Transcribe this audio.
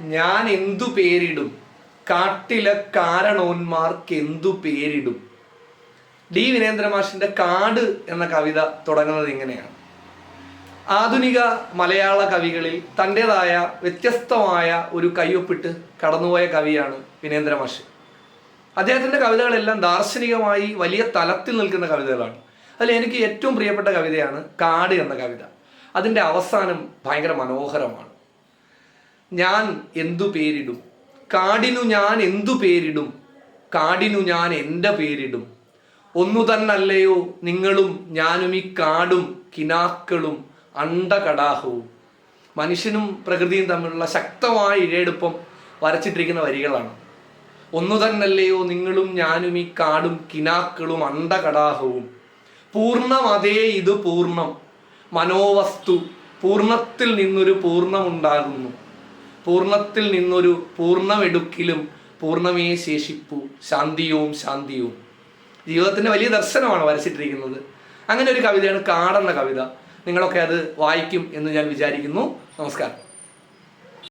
ഞാൻ എന്തു പേരിടും? കാട്ടിലെ കാരണോന്മാർക്ക് എന്തു പേരിടും? ഡി വീരേന്ദ്രമാഷിന്റെ കാട് എന്ന കവിത തുടങ്ങുന്നത് ഇങ്ങനെയാണ്. ആധുനിക മലയാള കവികളിൽ തന്റെതായ വ്യത്യസ്തമായ ഒരു കയ്യൊപ്പിട്ട് കടന്നുപോയ കവിയാണ് വിനേന്ദ്ര മാഷ് അദ്ദേഹത്തിന്റെ കവിതകളെല്ലാം ദാർശനികമായി വലിയ തലത്തിൽ നിൽക്കുന്ന കവിതകളാണ്. അതിൽ എനിക്ക് ഏറ്റവും പ്രിയപ്പെട്ട കവിതയാണ് കാട് എന്ന കവിത. അതിന്റെ അവസാനം ഭയങ്കര മനോഹരമാണ്. ഞാൻ എന്തു പേരിടും? കാടിനു ഞാൻ എന്തു പേരിടും? കാടിനു ഞാൻ എന്റെ പേരിടും. ഒന്നു തന്നല്ലയോ നിങ്ങളും ഞാനും ഈ കാടും കിനാക്കളും അണ്ടകടാഹവും. മനുഷ്യനും പ്രകൃതിയും തമ്മിലുള്ള ശക്തമായ ഇഴയെടുപ്പം വരച്ചിട്ടിരിക്കുന്ന വരികളാണ്. ഒന്നു തന്നല്ലയോ നിങ്ങളും ഞാനും ഈ കാടും കിനാക്കളും അണ്ടകടാഹവും. പൂർണമതേ ഇത് പൂർണം. മനോവസ്തു പൂർണത്തിൽ നിന്നൊരു പൂർണമുണ്ടാകുന്നു. പൂർണത്തിൽ നിന്നൊരു പൂർണമെടുക്കിലും പൂർണമേ ശേഷിപ്പു. ശാന്തിയും ശാന്തിയും. ജീവിതത്തിന്റെ വലിയ ദർശനമാണ് വരച്ചിട്ടിരിക്കുന്നത്. അങ്ങനെ ഒരു കവിതയാണ് കാടെന്ന കവിത. നിങ്ങളൊക്കെ അത് വായിക്കും എന്ന് ഞാൻ വിചാരിക്കുന്നു. നമസ്കാരം.